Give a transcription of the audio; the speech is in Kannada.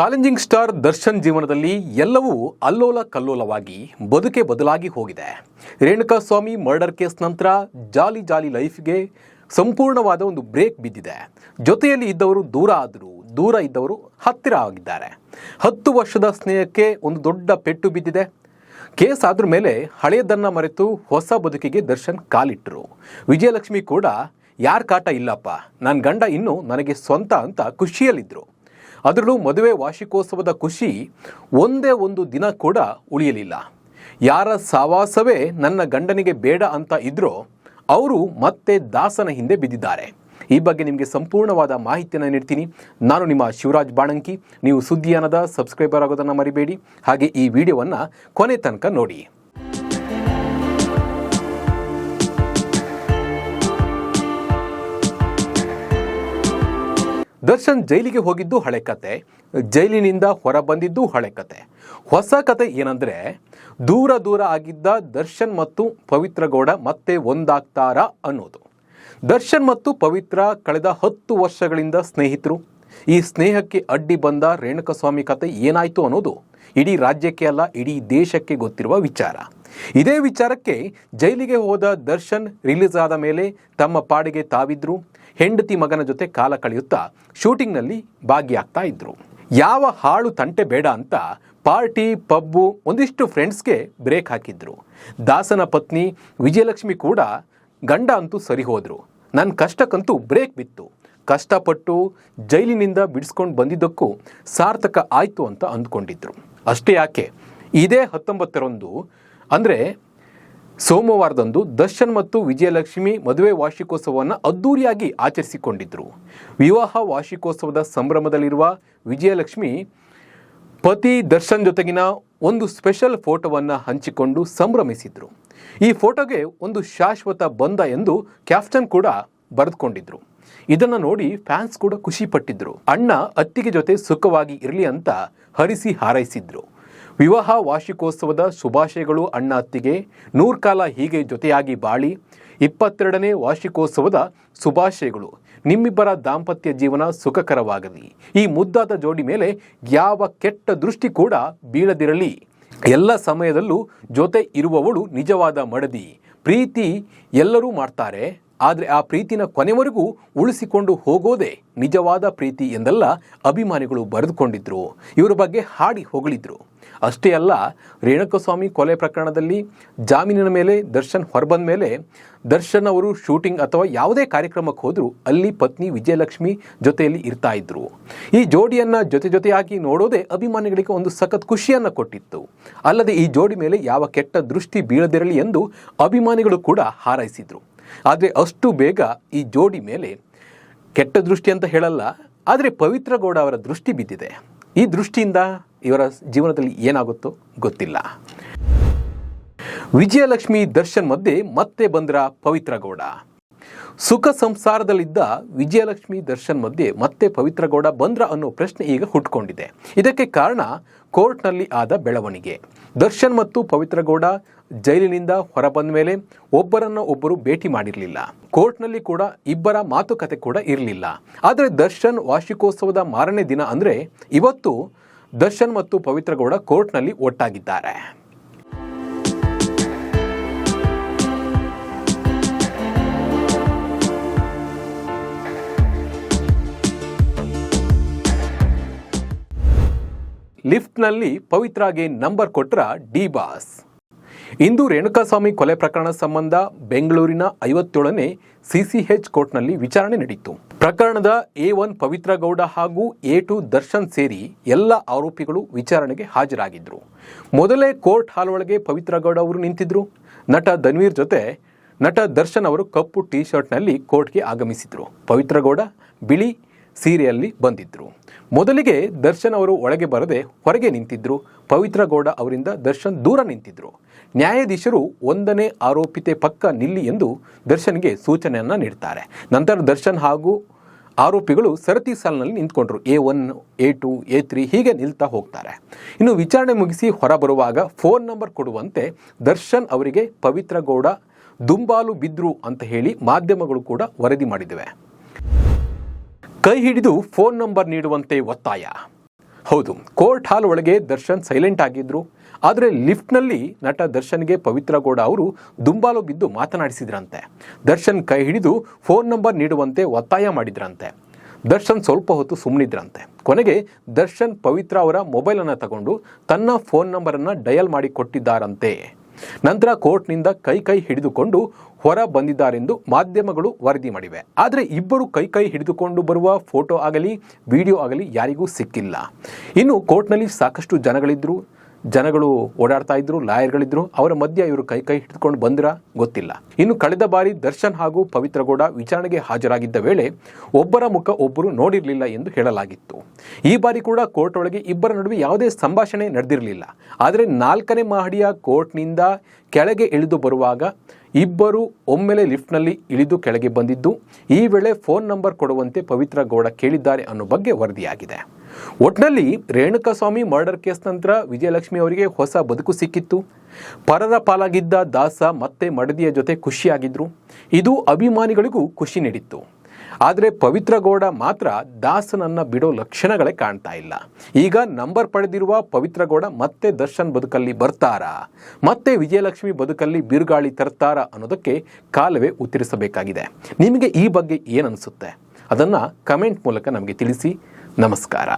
ಚಾಲೆಂಜಿಂಗ್ ಸ್ಟಾರ್ ದರ್ಶನ್ ಜೀವನದಲ್ಲಿ ಎಲ್ಲವೂ ಅಲ್ಲೋಲ ಕಲ್ಲೋಲವಾಗಿ ಬದುಕೆ ಬದಲಾಗಿ ಹೋಗಿದೆ. ರೇಣುಕಾಸ್ವಾಮಿ ಮರ್ಡರ್ ಕೇಸ್ ನಂತರ ಜಾಲಿ ಜಾಲಿ ಲೈಫ್ಗೆ ಸಂಪೂರ್ಣವಾದ ಒಂದು ಬ್ರೇಕ್ ಬಿದ್ದಿದೆ. ಜೊತೆಯಲ್ಲಿ ಇದ್ದವರು ದೂರ ಆದರು, ದೂರ ಇದ್ದವರು ಹತ್ತಿರ ಆಗಿದ್ದಾರೆ. ಹತ್ತು ವರ್ಷದ ಸ್ನೇಹಕ್ಕೆ ಒಂದು ದೊಡ್ಡ ಪೆಟ್ಟು ಬಿದ್ದಿದೆ. ಕೇಸ್ ಆದ್ರ ಮೇಲೆ ಹಳೆಯದನ್ನ ಮರೆತು ಹೊಸ ಬದುಕಿಗೆ ದರ್ಶನ್ ಕಾಲಿಟ್ಟರು ವಿಜಯಲಕ್ಷ್ಮಿ ಕೂಡ, ಯಾರ ಕಾಟ ಇಲ್ಲಪ್ಪ ನನ್ನ ಗಂಡ ಇನ್ನು ನನಗೆ ಸ್ವಂತ ಅಂತ ಖುಷಿಯಲ್ಲಿದ್ದರು ಅದರಲ್ಲೂ ಮದುವೆ ವಾರ್ಷಿಕೋತ್ಸವದ ಖುಷಿ ಒಂದೇ ಒಂದು ದಿನ ಕೂಡ ಉಳಿಯಲಿಲ್ಲ. ಯಾರ ಸಾವಾಸವೇ ನನ್ನ ಗಂಡನಿಗೆ ಬೇಡ ಅಂತ ಇದ್ರೋ ಅವರು ಮತ್ತೆ ದಾಸನ ಹಿಂದೆ ಬಿದ್ದಿದ್ದಾರೆ. ಈ ಬಗ್ಗೆ ನಿಮಗೆ ಸಂಪೂರ್ಣವಾದ ಮಾಹಿತಿಯನ್ನು ನೀಡ್ತೀನಿ. ನಾನು ನಿಮ್ಮ ಶಿವರಾಜ್ ಬಾಣಂಕಿ. ನೀವು ಸುದ್ದಿಯಾನದ ಸಬ್ಸ್ಕ್ರೈಬರ್ ಆಗೋದನ್ನು ಮರಿಬೇಡಿ. ಹಾಗೆ ಈ ವಿಡಿಯೋವನ್ನು ಕೊನೆ ತನಕ ನೋಡಿ. ದರ್ಶನ್ ಜೈಲಿಗೆ ಹೋಗಿದ್ದು ಹಳೆ ಕತೆ, ಜೈಲಿನಿಂದ ಹೊರ ಬಂದಿದ್ದು ಹಳೆ ಕತೆ. ಹೊಸ ಕತೆ ಏನಂದ್ರೆ, ದೂರ ದೂರ ಆಗಿದ್ದ ದರ್ಶನ್ ಮತ್ತು ಪವಿತ್ರ ಗೌಡ ಮತ್ತೆ ಒಂದಾಗ್ತಾರಾ ಅನ್ನೋದು. ದರ್ಶನ್ ಮತ್ತು ಪವಿತ್ರ ಕಳೆದ ಹತ್ತು ವರ್ಷಗಳಿಂದ ಸ್ನೇಹಿತರು. ಈ ಸ್ನೇಹಕ್ಕೆ ಅಡ್ಡಿ ಬಂದ ರೇಣುಕಸ್ವಾಮಿ ಕತೆ ಏನಾಯ್ತು ಅನ್ನೋದು ಇಡೀ ರಾಜ್ಯಕ್ಕೆ ಅಲ್ಲ, ಇಡೀ ದೇಶಕ್ಕೆ ಗೊತ್ತಿರುವ ವಿಚಾರ. ಇದೇ ವಿಚಾರಕ್ಕೆ ಜೈಲಿಗೆ ಹೋದ ದರ್ಶನ್ ರಿಲೀಸ್ ಆದ ಮೇಲೆ ತಮ್ಮ ಪಾಡಿಗೆ ತಾವಿದ್ರು, ಹೆಂಡತಿ ಮಗನ ಜೊತೆ ಕಾಲ ಕಳೆಯುತ್ತಾ ಶೂಟಿಂಗ್ನಲ್ಲಿ ಭಾಗಿಯಾಗ್ತಾ ಇದ್ರು. ಯಾವ ಹಾಳು ತಂಟೆ ಬೇಡ ಅಂತ ಪಾರ್ಟಿ, ಪಬ್ಬು ಒಂದಿಷ್ಟು ಫ್ರೆಂಡ್ಸ್ಗೆ ಬ್ರೇಕ್ ಹಾಕಿದ್ರು. ದಾಸನ ಪತ್ನಿ ವಿಜಯಲಕ್ಷ್ಮಿ ಕೂಡ ಗಂಡ ಅಂತೂ ಸರಿ ಹೋದರು. ನನ್ನ ಕಷ್ಟಕ್ಕಂತೂ ಬ್ರೇಕ್ ಬಿತ್ತು. ಕಷ್ಟಪಟ್ಟು ಜೈಲಿನಿಂದ ಬಿಡಿಸ್ಕೊಂಡು ಬಂದಿದ್ದಕ್ಕೂ ಸಾರ್ಥಕ ಆಯಿತು ಅಂತ ಅಂದ್ಕೊಂಡಿದ್ರು. ಅಷ್ಟೇ ಯಾಕೆ? ಇದೇ ಹತ್ತೊಂಬತ್ತರಂದು, ಅಂದರೆ ಸೋಮವಾರದಂದು ದರ್ಶನ್ ಮತ್ತು ವಿಜಯಲಕ್ಷ್ಮಿ ಮದುವೆ ವಾರ್ಷಿಕೋತ್ಸವವನ್ನು ಅದ್ದೂರಿಯಾಗಿ ಆಚರಿಸಿಕೊಂಡಿದ್ದರು ವಿವಾಹ ವಾರ್ಷಿಕೋತ್ಸವದ ಸಂಭ್ರಮದಲ್ಲಿರುವ ವಿಜಯಲಕ್ಷ್ಮಿ ಪತಿ ದರ್ಶನ್ ಜೊತೆಗಿನ ಒಂದು ಸ್ಪೆಷಲ್ ಫೋಟೋವನ್ನು ಹಂಚಿಕೊಂಡು ಸಂಭ್ರಮಿಸಿದ್ರು. ಈ ಫೋಟೋಗೆ ಒಂದು ಶಾಶ್ವತ ಬಂಧ ಎಂದು ಕ್ಯಾಪ್ಟನ್ ಕೂಡ ಬರೆದುಕೊಂಡಿದ್ರು. ಇದನ್ನು ನೋಡಿ ಫ್ಯಾನ್ಸ್ ಕೂಡ ಖುಷಿ ಪಟ್ಟಿದ್ರು. ಅಣ್ಣ ಅತ್ತಿಗೆ ಜೊತೆ ಸುಖವಾಗಿ ಇರಲಿ ಅಂತ ಹರಿಸಿ ಹಾರೈಸಿದ್ರು. ವಿವಾಹ ವಾರ್ಷಿಕೋತ್ಸವದ ಶುಭಾಶಯಗಳು ಅಣ್ಣ ಅತ್ತಿಗೆ. ನೂರ್ ಕಾಲ ಹೀಗೆ ಜೊತೆಯಾಗಿ ಬಾಳಿ. ಇಪ್ಪತ್ತೆರಡನೇ ವಾರ್ಷಿಕೋತ್ಸವದ ಶುಭಾಶಯಗಳು. ನಿಮ್ಮಿಬ್ಬರ ದಾಂಪತ್ಯ ಜೀವನ ಸುಖಕರವಾಗಲಿ. ಈ ಮುದ್ದಾದ ಜೋಡಿ ಮೇಲೆ ಯಾವ ಕೆಟ್ಟ ದೃಷ್ಟಿ ಕೂಡ ಬೀಳದಿರಲಿ. ಎಲ್ಲ ಸಮಯದಲ್ಲೂ ಜೊತೆ ಇರುವವಳು ನಿಜವಾದ ಮಡದಿ. ಪ್ರೀತಿ ಎಲ್ಲರೂ ಮಾಡ್ತಾರೆ. ಆದರೆ ಆ ಪ್ರೀತಿನ ಕೊನೆವರೆಗೂ ಉಳಿಸಿಕೊಂಡು ಹೋಗೋದೇ ನಿಜವಾದ ಪ್ರೀತಿ ಎಂದೆಲ್ಲ ಅಭಿಮಾನಿಗಳು ಬರೆದುಕೊಂಡಿದ್ರು. ಇವರ ಬಗ್ಗೆ ಹಾಡಿ ಹೊಗಳಿದ್ರು. ಅಷ್ಟೇ ಅಲ್ಲ, ರೇಣುಕಸ್ವಾಮಿ ಕೊಲೆ ಪ್ರಕರಣದಲ್ಲಿ ಜಾಮೀನಿನ ಮೇಲೆ ದರ್ಶನ್ ಹೊರಬಂದ ಮೇಲೆ ದರ್ಶನ್ ಅವರು ಶೂಟಿಂಗ್ ಅಥವಾ ಯಾವುದೇ ಕಾರ್ಯಕ್ರಮಕ್ಕೆ ಹೋದರೂ ಅಲ್ಲಿ ಪತ್ನಿ ವಿಜಯಲಕ್ಷ್ಮಿ ಜೊತೆಯಲ್ಲಿ ಇರ್ತಾ ಇದ್ರು. ಈ ಜೋಡಿಯನ್ನು ಜೊತೆ ಜೊತೆಯಾಗಿ ನೋಡೋದೇ ಅಭಿಮಾನಿಗಳಿಗೆ ಒಂದು ಸಖತ್ ಖುಷಿಯನ್ನು ಕೊಟ್ಟಿತ್ತು. ಅಲ್ಲದೆ ಈ ಜೋಡಿ ಮೇಲೆ ಯಾವ ಕೆಟ್ಟ ದೃಷ್ಟಿ ಬೀಳದಿರಲಿ ಎಂದು ಅಭಿಮಾನಿಗಳು ಕೂಡ ಹಾರೈಸಿದ್ರು. ಆದರೆ ಅಷ್ಟು ಬೇಗ ಈ ಜೋಡಿ ಮೇಲೆ ಕೆಟ್ಟ ದೃಷ್ಟಿ ಅಂತ ಹೇಳಲ್ಲ, ಆದರೆ ಪವಿತ್ರ ಗೌಡ ಅವರ ದೃಷ್ಟಿ ಬಿದ್ದಿದೆ. ಈ ದೃಷ್ಟಿಯಿಂದ ಇವರ ಜೀವನದಲ್ಲಿ ಏನಾಗುತ್ತೋ ಗೊತ್ತಿಲ್ಲ. ವಿಜಯಲಕ್ಷ್ಮಿ ದರ್ಶನ್ ಮಧ್ಯೆ ಮತ್ತೆ ಬಂದ್ರ ಪವಿತ್ರ ಗೌಡ. ಸುಖ ಸಂಸಾರದಲ್ಲಿದ್ದ ವಿಜಯಲಕ್ಷ್ಮಿ ದರ್ಶನ್ ಮಧ್ಯೆ ಮತ್ತೆ ಪವಿತ್ರ ಗೌಡ ಬಂದ್ರ ಅನ್ನೋ ಪ್ರಶ್ನೆ ಈಗ ಹುಟ್ಕೊಂಡಿದೆ. ಇದಕ್ಕೆ ಕಾರಣ ಕೋರ್ಟ್ನಲ್ಲಿ ಆದ ಬೆಳವಣಿಗೆ. ದರ್ಶನ್ ಮತ್ತು ಪವಿತ್ರ ಗೌಡ ಜೈಲಿನಿಂದ ಹೊರಬಂದ ಮೇಲೆ ಒಬ್ಬರನ್ನ ಒಬ್ಬರು ಭೇಟಿ ಮಾಡಿರಲಿಲ್ಲ. ಕೋರ್ಟ್ನಲ್ಲಿ ಕೂಡ ಇಬ್ಬರ ಮಾತುಕತೆ ಕೂಡ ಇರಲಿಲ್ಲ. ಆದರೆ ದರ್ಶನ್ ವಾರ್ಷಿಕೋತ್ಸವದ ಮಾರನೇ ದಿನ ಅಂದರೆ ಇವತ್ತು ದರ್ಶನ್ ಮತ್ತು ಪವಿತ್ರ ಗೌಡ ಕೋರ್ಟ್ನಲ್ಲಿ ಒಟ್ಟಾಗಿದ್ದಾರೆ. ಲಿಫ್ಟ್ನಲ್ಲಿ ಪವಿತ್ರಾಗೆ ನಂಬರ್ ಕೊಟ್ರ ಡಿ ಬಾಸ್. ಇಂದು ರೇಣುಕಾಸ್ವಾಮಿ ಕೊಲೆ ಪ್ರಕರಣ ಸಂಬಂಧ ಬೆಂಗಳೂರಿನ ಐವತ್ತೇಳನೇ ಸಿಸಿಎಚ್ ಕೋರ್ಟ್ನಲ್ಲಿ ವಿಚಾರಣೆ ನಡೆಯಿತು. ಪ್ರಕರಣದ ಎ ಒನ್ ಪವಿತ್ರ ಗೌಡ ಹಾಗೂ ಎ ಟು ದರ್ಶನ್ ಸೇರಿ ಎಲ್ಲ ಆರೋಪಿಗಳು ವಿಚಾರಣೆಗೆ ಹಾಜರಾಗಿದ್ದರು ಮೊದಲೇ ಕೋರ್ಟ್ ಹಾಲ್ ಒಳಗೆ ಪವಿತ್ರ ಗೌಡ ಅವರು ನಿಂತಿದ್ರು. ನಟ ಧನ್ವೀರ್ ಜೊತೆ ನಟ ದರ್ಶನ್ ಅವರು ಕಪ್ಪು ಟೀ ಶರ್ಟ್ನಲ್ಲಿ ಕೋರ್ಟ್ಗೆ ಆಗಮಿಸಿದ್ರು. ಪವಿತ್ರಗೌಡ, ಬಿಳಿ ಸೀರೆಯಲ್ಲಿ ಬಂದಿದ್ದರು ಮೊದಲಿಗೆ ದರ್ಶನ್ ಅವರು ಒಳಗೆ ಬರದೆ ಹೊರಗೆ ನಿಂತಿದ್ದರು ಪವಿತ್ರ ಗೌಡ ಅವರಿಂದ ದರ್ಶನ್ ದೂರ ನಿಂತಿದ್ದರು ನ್ಯಾಯಾಧೀಶರು ಒಂದನೇ ಆರೋಪಿತೆ ಪಕ್ಕ ನಿಲ್ಲಿ ಎಂದು ದರ್ಶನ್ಗೆ ಸೂಚನೆಯನ್ನು ನೀಡ್ತಾರೆ. ನಂತರ ದರ್ಶನ್ ಹಾಗೂ ಆರೋಪಿಗಳು ಸರತಿ ಸಾಲಿನಲ್ಲಿ ನಿಂತ್ಕೊಂಡ್ರು. A one, A two, A three ಹೀಗೆ ನಿಲ್ತಾ ಹೋಗ್ತಾರೆ. ಇನ್ನು ವಿಚಾರಣೆ ಮುಗಿಸಿ ಹೊರಬರುವಾಗ ಫೋನ್ ನಂಬರ್ ಕೊಡುವಂತೆ ದರ್ಶನ್ ಅವರಿಗೆ ಪವಿತ್ರ ಗೌಡ ದುಂಬಾಲು ಬಿದ್ರು ಅಂತ ಹೇಳಿ ಮಾಧ್ಯಮಗಳು ಕೂಡ ವರದಿ ಮಾಡಿದವೆ. ಕೈ ಹಿಡಿದು ಫೋನ್ ನಂಬರ್ ನೀಡುವಂತೆ ಒತ್ತಾಯ. ಹೌದು, ಕೋರ್ಟ್ ಹಾಲ್ ಒಳಗೆ ದರ್ಶನ್ ಸೈಲೆಂಟ್ ಆಗಿದ್ರು. ಆದರೆ ಲಿಫ್ಟ್ನಲ್ಲಿ ನಟ ದರ್ಶನ್ಗೆ ಪವಿತ್ರ ಗೌಡ ಅವರು ದುಂಬಾಲು ಬಿದ್ದು ಮಾತನಾಡಿಸಿದ್ರಂತೆ. ದರ್ಶನ್ ಕೈ ಹಿಡಿದು ಫೋನ್ ನಂಬರ್ ನೀಡುವಂತೆ ಒತ್ತಾಯ ಮಾಡಿದ್ರಂತೆ. ದರ್ಶನ್ ಸ್ವಲ್ಪ ಹೊತ್ತು ಸುಮ್ಮನಿದ್ರಂತೆ ಕೊನೆಗೆ ದರ್ಶನ್ ಪವಿತ್ರ ಅವರ ಮೊಬೈಲನ್ನು ತಗೊಂಡು ತನ್ನ ಫೋನ್ ನಂಬರನ್ನು ಡಯಲ್ ಮಾಡಿ ಕೊಟ್ಟಿದ್ದಾರಂತೆ. ನಂತರ ಕೋರ್ಟ್ನಿಂದ ಕೈ ಕೈ ಹಿಡಿದುಕೊಂಡು ಹೊರ ಬಂದಿದ್ದಾರೆಂದು ಮಾಧ್ಯಮಗಳು ವರದಿ ಮಾಡಿವೆ. ಆದರೆ ಇಬ್ಬರು ಕೈ ಕೈ ಹಿಡಿದುಕೊಂಡು ಬರುವ ಫೋಟೋ ಆಗಲಿ, ವಿಡಿಯೋ ಆಗಲಿ ಯಾರಿಗೂ ಸಿಕ್ಕಿಲ್ಲ. ಇನ್ನು ಕೋರ್ಟ್ನಲ್ಲಿ ಸಾಕಷ್ಟು ಜನಗಳಿದ್ರು. ಜನಗಳು ಓಡಾಡ್ತಾ ಇದ್ರು, ಲಾಯರ್ಗಳಿದ್ರು, ಅವರ ಮಧ್ಯೆ ಇವರು ಕೈ ಕೈ ಹಿಡಿದುಕೊಂಡು ಬಂದಿರ ಗೊತ್ತಿಲ್ಲ. ಇನ್ನು ಕಳೆದ ಬಾರಿ ದರ್ಶನ್ ಹಾಗೂ ಪವಿತ್ರಗೌಡ ವಿಚಾರಣೆಗೆ ಹಾಜರಾಗಿದ್ದ ವೇಳೆ ಒಬ್ಬರ ಮುಖ ಒಬ್ಬರು ನೋಡಿರಲಿಲ್ಲ ಎಂದು ಹೇಳಲಾಗಿತ್ತು. ಈ ಬಾರಿ ಕೂಡ ಕೋರ್ಟ್ ಒಳಗೆ ಇಬ್ಬರ ನಡುವೆ ಯಾವುದೇ ಸಂಭಾಷಣೆ ನಡೆದಿರಲಿಲ್ಲ. ಆದರೆ ನಾಲ್ಕನೇ ಮಹಡಿಯ ಕೋರ್ಟ್ನಿಂದ ಕೆಳಗೆ ಇಳಿದು ಬರುವಾಗ ಇಬ್ಬರು ಒಮ್ಮೆಲೆ ಲಿಫ್ಟ್ನಲ್ಲಿ ಇಳಿದು ಕೆಳಗೆ ಬಂದಿದ್ದು, ಈ ವೇಳೆ ಫೋನ್ ನಂಬರ್ ಕೊಡುವಂತೆ ಪವಿತ್ರ ಗೌಡ ಕೇಳಿದ್ದಾರೆ ಅನ್ನೋ ಬಗ್ಗೆ ವರದಿಯಾಗಿದೆ. ಒಟ್ನಲ್ಲಿ ರೇಣುಕಾಸ್ವಾಮಿ ಮರ್ಡರ್ ಕೇಸ್ ನಂತರ ವಿಜಯಲಕ್ಷ್ಮಿ ಅವರಿಗೆ ಹೊಸ ಬದುಕು ಸಿಕ್ಕಿತ್ತು. ಪರರ ಪಾಲಾಗಿದ್ದ ದಾಸ ಮತ್ತೆ ಮಡದಿಯ ಜೊತೆ ಖುಷಿಯಾಗಿದ್ರು. ಇದು ಅಭಿಮಾನಿಗಳಿಗೂ ಖುಷಿ ನೀಡಿತ್ತು. ಆದರೆ ಪವಿತ್ರ ಗೌಡ ಮಾತ್ರ ದಾಸನನ್ನ ಬಿಡೋ ಲಕ್ಷಣಗಳೇ ಕಾಣ್ತಾ ಇಲ್ಲ. ಈಗ ನಂಬರ್ ಪಡೆದಿರುವ ಪವಿತ್ರ ಗೌಡ ಮತ್ತೆ ದರ್ಶನ್ ಬದುಕಲ್ಲಿ ಬರ್ತಾರಾ? ಮತ್ತೆ ವಿಜಯಲಕ್ಷ್ಮಿ ಬದುಕಲ್ಲಿ ಬಿರುಗಾಳಿ ತರ್ತಾರಾ ಅನ್ನೋದಕ್ಕೆ ಕಾಲವೇ ಉತ್ತರಿಸಬೇಕಾಗಿದೆ. ನಿಮಗೆ ಈ ಬಗ್ಗೆ ಏನನ್ಸುತ್ತೆ ಅದನ್ನು ಕಮೆಂಟ್ ಮೂಲಕ ನಮಗೆ ತಿಳಿಸಿ. ನಮಸ್ಕಾರ.